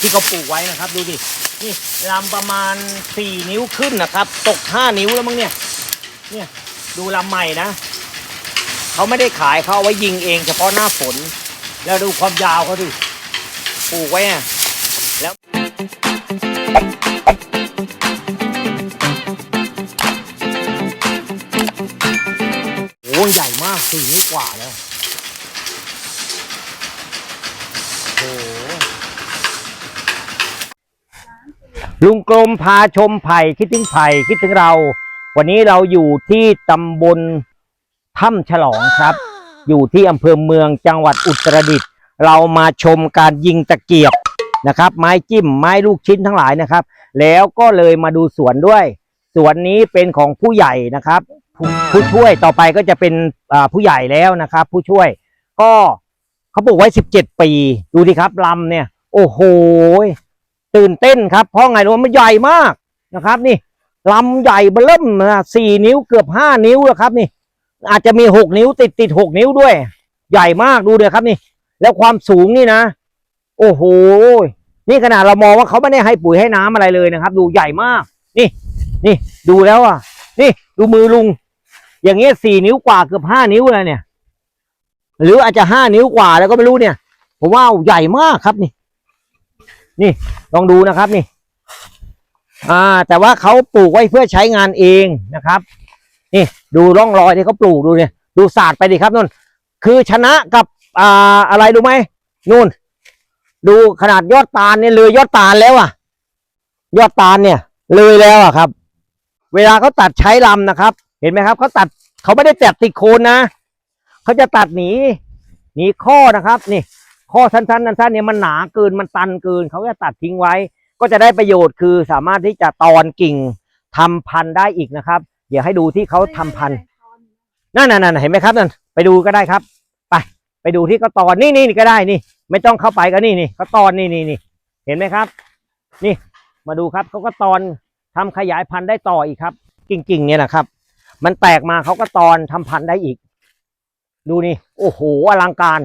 ที่เขาปลูกไว้นะครับ ดูดิ นี่ลำประมาณสี่นิ้วขึ้นนะครับ ตกห้านิ้วแล้วมั้งเนี่ย เนี่ยดูลำใหม่นะ เขาไม่ได้ขายเขาเอาไว้ยิงเองเฉพาะหน้าฝน แล้วดูความยาวเขาดิ ปลูกไว้อะแล้วโอ้ใหญ่มากสี่นิ้วกว่าแล้วโอ้โห ลุงกรมพาชมไผ่คิดถึงไผ่คิดถึงเรา วันนี้เราอยู่ที่ตำบลถ้ำฉลองครับ อยู่ที่อำเภอเมืองจังหวัดอุตรดิตถ์เรามาชมการยิงตะเกียบนะครับ ไม้จิ้มไม้ลูกชิ้นทั้งหลายนะครับ แล้วก็เลยมาดูสวนด้วย สวนนี้เป็นของผู้ใหญ่นะครับ ผู้ช่วยต่อไปก็จะเป็นผู้ใหญ่แล้วนะครับ ผู้ช่วย ก็เขาปลูกไว้สิบเจ็ดปี ดูดิครับลำเนี่ย โอ้โห ตื่นเต้นครับ เพราะไงรู้ไหมมันใหญ่มากนะครับ นี่ลำใหญ่เบิ่มนะสี่นิ้วเกือบห้านิ้วแล้วครับ นี่ อาจจะมีหกนิ้วติดติดหกนิ้วด้วย ใหญ่มากดูเดี๋ยครับนี่ แล้วความสูงนี่นะ โอ้โหนี่ขนาดเรามองว่าเขาไม่ได้ให้ปุ๋ยให้น้ำอะไรเลยนะครับ ดูใหญ่มาก นี่ นี่ดูแล้วอะ นี่ดูมือลุง อย่างเงี้ยสี่นิ้วกว่าเกือบห้านิ้วแล้วเนี่ย หรืออาจจะห้านิ้วกว่าแล้วก็ไม่รู้เนี่ย ผมว่าใหญ่มากครับนี่ นี่ลองดูนะครับนี่ อ่า แต่ว่าเขาปลูกไว้เพื่อใช้งานเองนะครับ นี่ดูร่องรอยที่เขาปลูกดูเนี่ยดูศาสตร์ไปดิครับนุ่น คือชนะกับอ่าอะไรดูไหมนู่น ดูขนาดยอดตาลเนี่ยเลยยอดตาลแล้วอะ ยอดตาลเนี่ย เลยแล้วอะครับ เวลาเขาตัดใช้ลำนะครับ เห็นไหมครับเขาตัดเขาไม่ได้แตัดติดโคนนะเขาจะตัดหนีหนีข้อนะครับ นี่ ข้อสั้นๆสั้นๆเนี่ยมันหนาเกินมันตันเกินเขาจะตัดทิ้งไว้ ก็จะได้ประโยชน์คือสามารถที่จะตอนกิ่งทำพันธุ์ได้อีกนะครับ เดี๋ยวให้ดูที่เขาทำพันธุ์นั่นนั่นเห็นไหมครับนั่นไปดูก็ได้ครับ ไป ไปดูที่เขาตอนนี่นี่ก็ได้นี่ ไม่ต้องเข้าไปก็นี่นี่เขาตอนนี่นี่นี่เห็นไหมครับ นี่มาดูครับเขาก็ตอนทำขยายพันธุ์ได้ต่ออีกครับ กิ่งๆเนี่ยนะครับ มันแตกมาเขาก็ตอนทำพันธุ์ได้อีก ดูนี่ โอ้โหอลังการ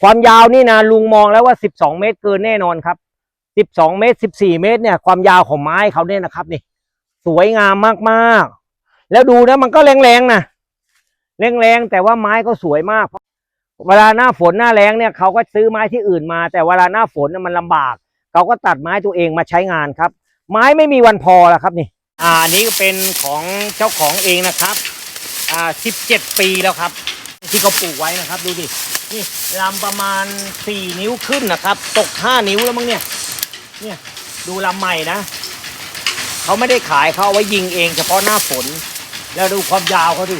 ความยาวนี่นะลุงมองแล้วว่าสิบสองเมตรเกินแน่นอนครับสิบสองเมตรสิบสี่เมตรเนี่ย ความยาวของไม้เขาเนี่ยนะครับ นี่ สวยงามมากๆ แล้วดูนะมันก็แรงๆนะแรงๆแต่ว่าไม้ก็สวยมากเวลาหน้าฝนหน้าแล้งเนี่ยเขาก็ซื้อไม้ที่อื่นมา แต่เวลาหน้าฝนมันลำบากเขาก็ตัดไม้ตัวเองมาใช้งานครับ ไม้ไม่มีวันพอแล้วครับนี่ อ่าอันนี้ก็เป็นของเจ้าของเองนะครับ อ่าสิบเจ็ดปีแล้วครับ ที่เขาปลูกไว้นะครับ ดูดิ นี่ลำประมาณสี่นิ้วขึ้นนะครับ ตกห้านิ้วแล้วมั้งเนี่ย เนี่ยดูลำใหม่นะ เขาไม่ได้ขายเขาเอาไว้ยิงเองเฉพาะหน้าฝน แล้วดูความยาวเขาดิ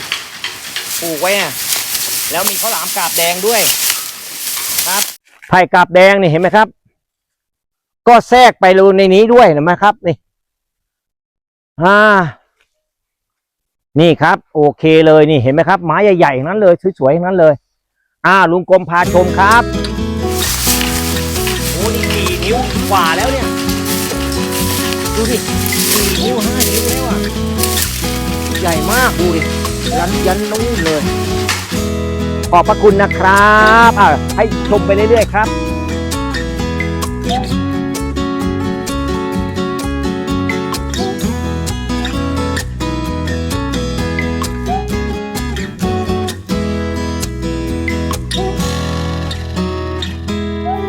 ปลูกไว้อะแล้วมีข้าวหลามกาบแดงด้วย ครับ ไผ่กาบแดงนี่เห็นไหมครับ ก็แทรกไปรูในนี้ด้วยเห็นไหมครับ นี่อ่านี่ครับ โอเคเลยนี่เห็นไหมครับไม้ใหญ่ๆนั้นเลยสวยๆนั้นเลย อ่าลุงกรมพาชมครับโอ้นี่สี่นิ้วกว่าแล้วเนี่ย ดูดิสี่นิ้วห้านิ้วแล้วอะ ใหญ่มากดูดิยันยันนู่นเลย ขอบพระคุณนะครับอ่าให้ชมไปเรื่อยๆครับ